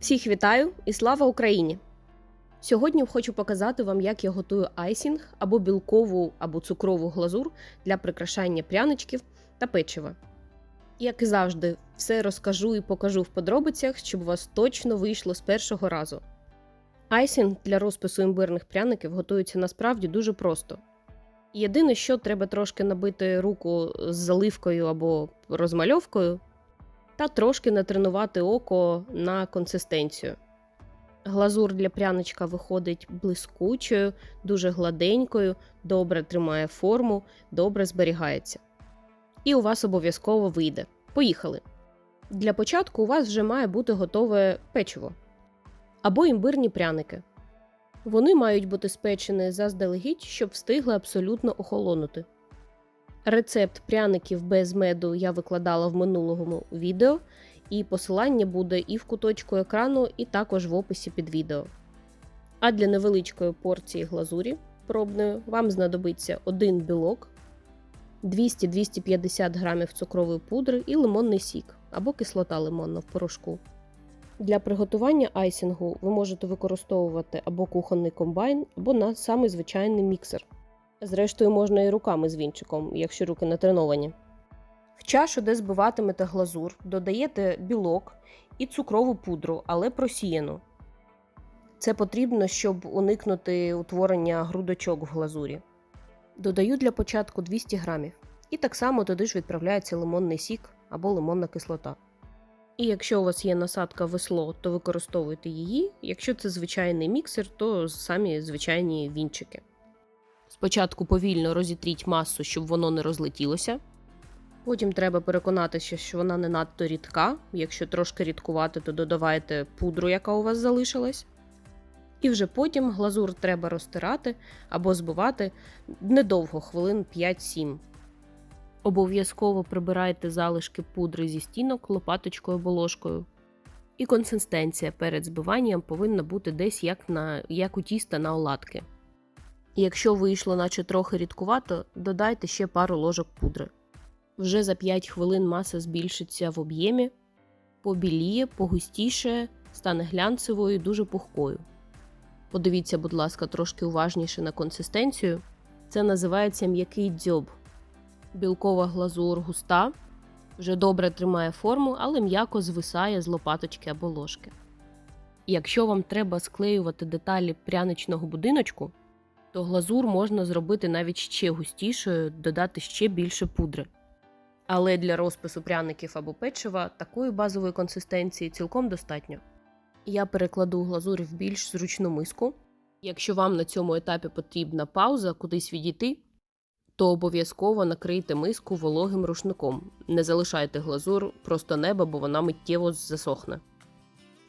Всіх вітаю і слава Україні! Сьогодні хочу показати вам, як я готую айсінг або білкову або цукрову глазур для прикрашання пряничків та печива. Як і завжди, все розкажу і покажу в подробицях, щоб у вас точно вийшло з першого разу. Айсінг для розпису імбирних пряників готується насправді дуже просто. Єдине, що треба трошки набити руку з заливкою або розмальовкою, та трошки натренувати око на консистенцію. Глазур для пряничка виходить блискучою, дуже гладенькою, добре тримає форму, добре зберігається. І у вас обов'язково вийде. Поїхали! Для початку у вас вже має бути готове печиво або імбирні пряники. Вони мають бути спечені заздалегідь, щоб встигли абсолютно охолонути. Рецепт пряників без меду я викладала в минулому відео, і посилання буде і в куточку екрану, і також в описі під відео. А для невеличкої порції глазурі пробної вам знадобиться один білок, 200-250 грамів цукрової пудри і лимонний сік або кислота лимонна в порошку. Для приготування айсінгу ви можете використовувати або кухонний комбайн, або на самий звичайний міксер. Зрештою, можна і руками з вінчиком, якщо руки не треновані. В чашу, де збиватимете глазур, додаєте білок і цукрову пудру, але просіяну. Це потрібно, щоб уникнути утворення грудочок в глазурі. Додаю для початку 200 грамів. І так само туди ж відправляється лимонний сік або лимонна кислота. І якщо у вас є насадка весло, то використовуйте її. Якщо це звичайний міксер, то самі звичайні вінчики. Спочатку повільно розітріть масу, щоб воно не розлетілося. Потім треба переконатися, що вона не надто рідка. Якщо трошки рідкувати, то додавайте пудру, яка у вас залишилась. І вже потім глазур треба розтирати або збивати недовго, хвилин 5-7. Обов'язково прибирайте залишки пудри зі стінок лопаточкою або ложкою. І консистенція перед збиванням повинна бути десь як, на, як у тіста на оладки. Якщо вийшло, наче трохи рідкувато, додайте ще пару ложок пудри. Вже за 5 хвилин маса збільшиться в об'ємі, побіліє, погустіше, стане глянцевою і дуже пухкою. Подивіться, будь ласка, трошки уважніше на консистенцію. Це називається м'який дзьоб. Білкова глазур густа, вже добре тримає форму, але м'яко звисає з лопаточки або ложки. Якщо вам треба склеювати деталі пряничного будиночку, то глазур можна зробити навіть ще густішою, додати ще більше пудри. Але для розпису пряників або печива такої базової консистенції цілком достатньо. Я перекладу глазурь в більш зручну миску. Якщо вам на цьому етапі потрібна пауза кудись відійти, то обов'язково накрийте миску вологим рушником. Не залишайте глазур просто неба, бо вона миттєво засохне.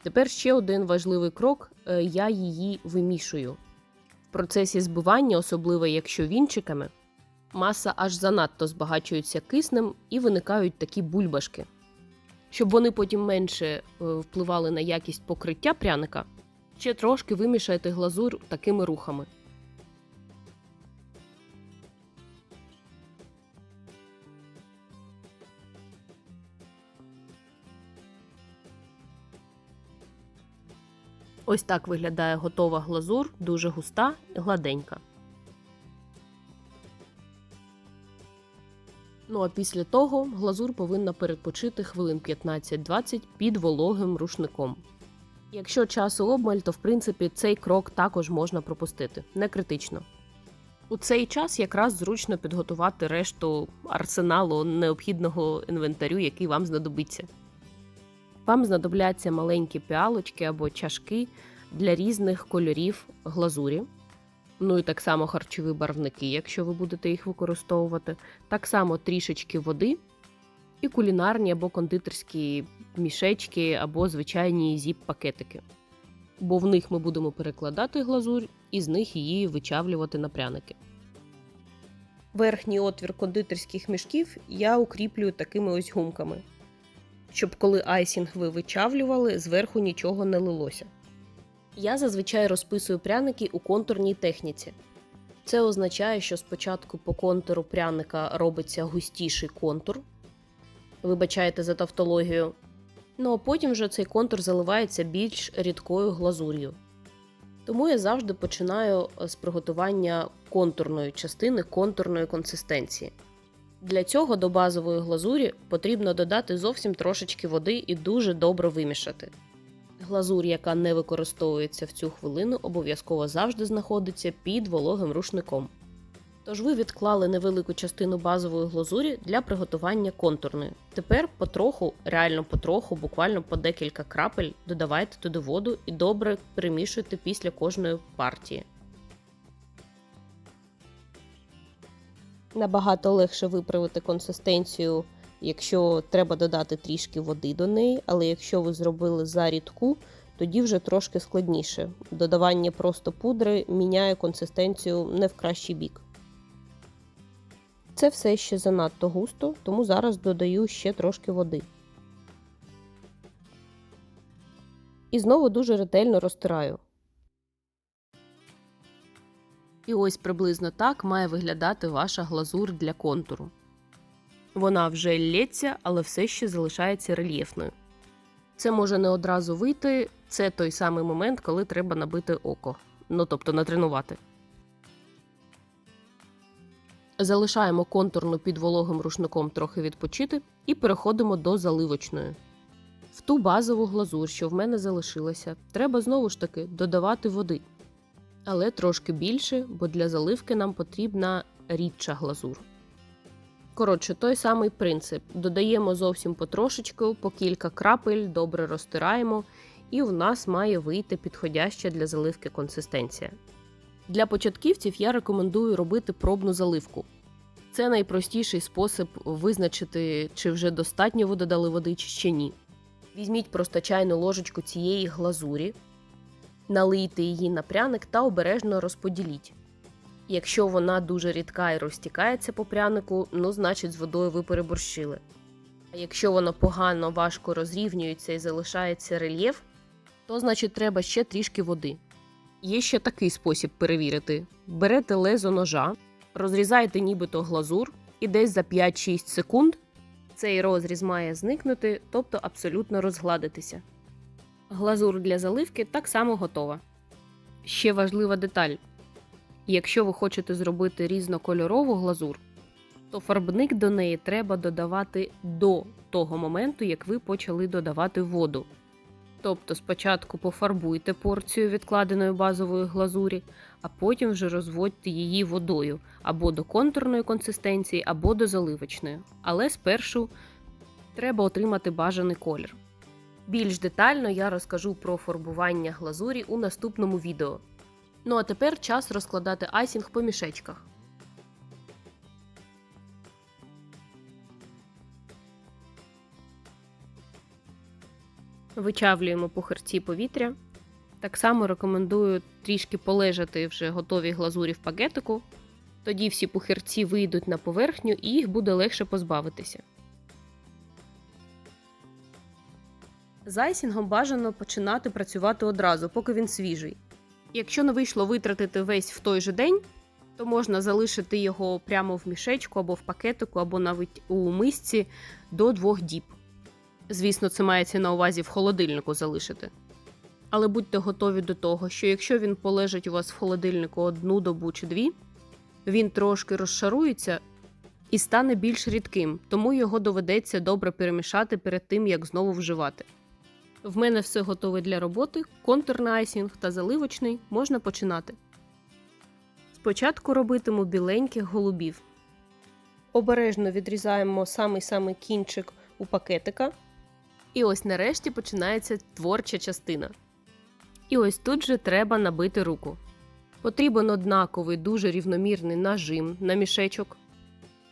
Тепер ще один важливий крок е, я її вимішую. В процесі збивання, особливо якщо вінчиками, маса аж занадто збагачується киснем і виникають такі бульбашки. Щоб вони потім менше е, впливали на якість покриття пряника, ще трошки вимішайте глазур такими рухами. Ось так виглядає готова глазур, дуже густа і гладенька. Ну а після того глазур повинна перепочити хвилин 15-20 під вологим рушником. Якщо часу обмаль, то в принципі цей крок також можна пропустити, не критично. У цей час якраз зручно підготувати решту арсеналу необхідного інвентарю, який вам знадобиться. Вам знадобляться маленькі піалочки або чашки для різних кольорів глазурі. Ну і так само харчові барвники, якщо ви будете їх використовувати. Так само трішечки води і кулінарні або кондитерські мішечки, або звичайні зіп-пакетики. Бо в них ми будемо перекладати глазурь і з них її вичавлювати на пряники. Верхній отвір кондитерських мішків я укріплюю такими ось гумками щоб коли айсінг ви вичавлювали, зверху нічого не лилося. Я зазвичай розписую пряники у контурній техніці. Це означає, що спочатку по контуру пряника робиться густіший контур. Вибачайте за тавтологію. Ну а потім вже цей контур заливається більш рідкою глазур'ю. Тому я завжди починаю з приготування контурної частини контурної консистенції. Для цього до базової глазурі потрібно додати зовсім трошечки води і дуже добре вимішати. Глазурь, яка не використовується в цю хвилину, обов'язково завжди знаходиться під вологим рушником. Тож ви відклали невелику частину базової глазурі для приготування контурної. Тепер потроху, реально потроху, буквально по декілька крапель додавайте туди воду і добре перемішуйте після кожної партії. Набагато легше виправити консистенцію, якщо треба додати трішки води до неї, але якщо ви зробили зарідку, тоді вже трошки складніше. Додавання просто пудри міняє консистенцію не в кращий бік. Це все ще занадто густо, тому зараз додаю ще трошки води. І знову дуже ретельно розтираю. І ось приблизно так має виглядати ваша глазур для контуру. Вона вже лється, але все ще залишається рельєфною. Це може не одразу вийти, це той самий момент, коли треба набити око, ну тобто натренувати. Залишаємо контурну під вологим рушником трохи відпочити і переходимо до заливочної. В ту базову глазур, що в мене залишилася, треба знову ж таки додавати води. Але трошки більше, бо для заливки нам потрібна рідша глазур. Коротше, той самий принцип. Додаємо зовсім потрошечку, по кілька крапель, добре розтираємо, і в нас має вийти підходяща для заливки консистенція. Для початківців я рекомендую робити пробну заливку. Це найпростіший спосіб визначити, чи вже достатньо ви додали води, чи ще ні. Візьміть просто чайну ложечку цієї глазурі, налийте її на пряник та обережно розподіліть. Якщо вона дуже рідка і розтікається по прянику, ну значить з водою ви переборщили. А якщо вона погано важко розрівнюється і залишається рельєф, то значить треба ще трішки води. Є ще такий спосіб перевірити: берете лезо ножа, розрізаєте нібито глазур, і десь за 5-6 секунд цей розріз має зникнути, тобто абсолютно розгладитися. Глазур для заливки так само готова. Ще важлива деталь: якщо ви хочете зробити різнокольорову глазур, то фарбник до неї треба додавати до того моменту, як ви почали додавати воду. Тобто спочатку пофарбуйте порцію відкладеної базової глазурі, а потім вже розводьте її водою або до контурної консистенції, або до заливочної. Але спершу треба отримати бажаний колір. Більш детально я розкажу про фарбування глазурі у наступному відео. Ну а тепер час розкладати айсінг по мішечках. Вичавлюємо пухарці повітря. Так само рекомендую трішки полежати вже готові глазурі в пакетику. Тоді всі пухирці вийдуть на поверхню і їх буде легше позбавитися. З айсінгом бажано починати працювати одразу, поки він свіжий. Якщо не вийшло витратити весь в той же день, то можна залишити його прямо в мішечку або в пакетику, або навіть у мисці до двох діб. Звісно, це мається на увазі в холодильнику залишити. Але будьте готові до того, що якщо він полежить у вас в холодильнику одну добу чи дві, він трошки розшарується і стане більш рідким, тому його доведеться добре перемішати перед тим, як знову вживати. В мене все готове для роботи, контурний айсінг та заливочний можна починати. Спочатку робитиму біленьких голубів. Обережно відрізаємо самий-самий кінчик у пакетика. І ось нарешті починається творча частина. І ось тут же треба набити руку. Потрібен однаковий дуже рівномірний нажим на мішечок.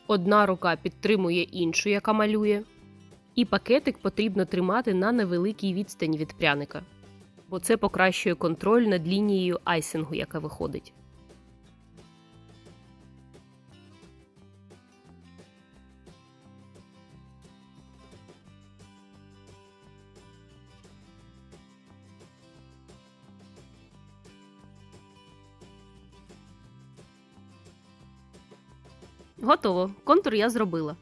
Одна рука підтримує іншу, яка малює. І пакетик потрібно тримати на невеликій відстані від пряника, бо це покращує контроль над лінією айсингу, яка виходить. Готово. Контур я зробила.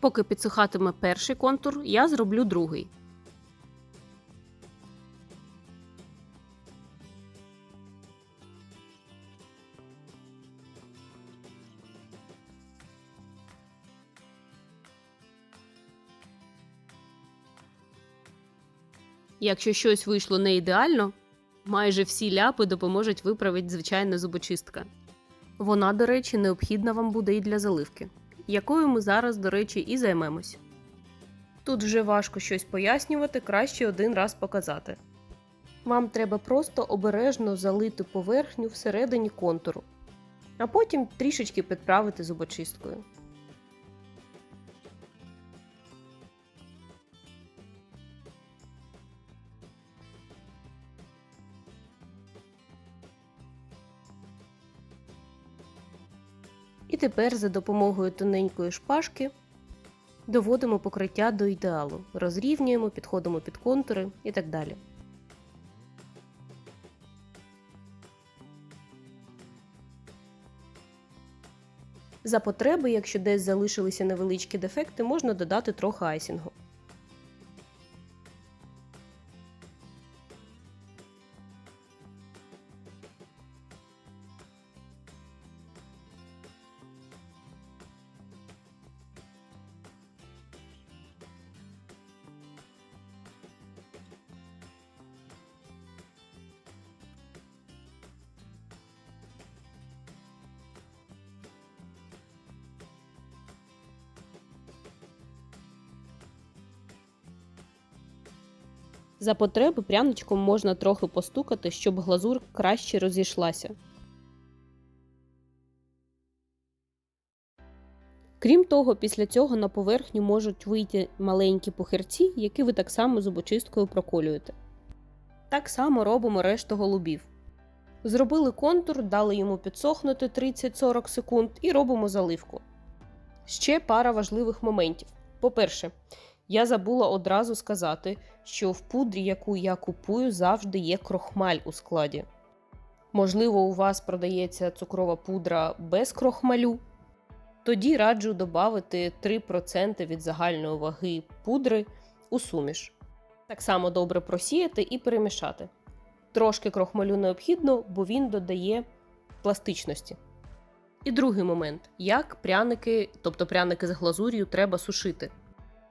Поки підсихатиме перший контур, я зроблю другий. Якщо щось вийшло не ідеально, майже всі ляпи допоможуть виправити звичайна зубочистка. Вона, до речі, необхідна вам буде і для заливки якою ми зараз, до речі, і займемось. Тут вже важко щось пояснювати, краще один раз показати. Вам треба просто обережно залити поверхню всередині контуру, а потім трішечки підправити зубочисткою. Тепер за допомогою тоненької шпажки доводимо покриття до ідеалу, розрівнюємо, підходимо під контури і так далі. За потреби, якщо десь залишилися невеличкі дефекти, можна додати трохи айсінгу. За потреби пряничком можна трохи постукати, щоб глазур краще розійшлася. Крім того, після цього на поверхню можуть вийти маленькі пухирці, які ви так само зубочисткою проколюєте. Так само робимо решту голубів. Зробили контур, дали йому підсохнути 30-40 секунд і робимо заливку. Ще пара важливих моментів. По-перше, я забула одразу сказати, що в пудрі, яку я купую, завжди є крохмаль у складі. Можливо, у вас продається цукрова пудра без крохмалю. Тоді раджу додати 3% від загальної ваги пудри у суміш. Так само добре просіяти і перемішати. Трошки крохмалю необхідно, бо він додає пластичності. І другий момент: як пряники, тобто пряники з глазур'ю, треба сушити.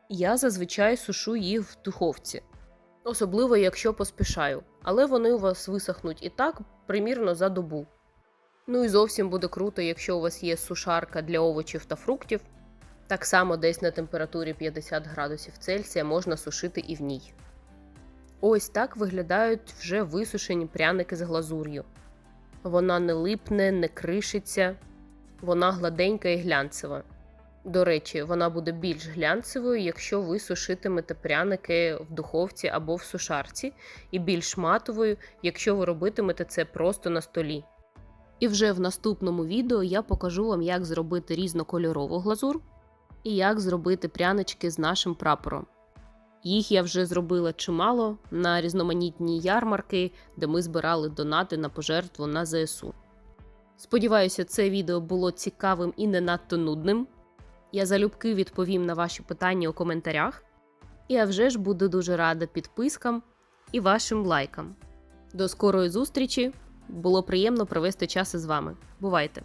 Я зазвичай сушу їх в духовці, особливо якщо поспішаю, але вони у вас висохнуть і так примірно за добу. Ну і зовсім буде круто, якщо у вас є сушарка для овочів та фруктів. Так само десь на температурі 50 градусів Цельсія можна сушити і в ній. Ось так виглядають вже висушені пряники з глазур'ю. Вона не липне, не кришиться, вона гладенька і глянцева. До речі, вона буде більш глянцевою, якщо ви сушитимете пряники в духовці або в сушарці, і більш матовою, якщо ви робитимете це просто на столі. І вже в наступному відео я покажу вам, як зробити різнокольорову глазур і як зробити прянички з нашим прапором. Їх я вже зробила чимало на різноманітні ярмарки, де ми збирали донати на пожертву на ЗСУ. Сподіваюся, це відео було цікавим і не надто нудним. Я залюбки відповім на ваші питання у коментарях. І а вже ж буду дуже рада підпискам і вашим лайкам. До скорої зустрічі! Було приємно провести час із вами. Бувайте!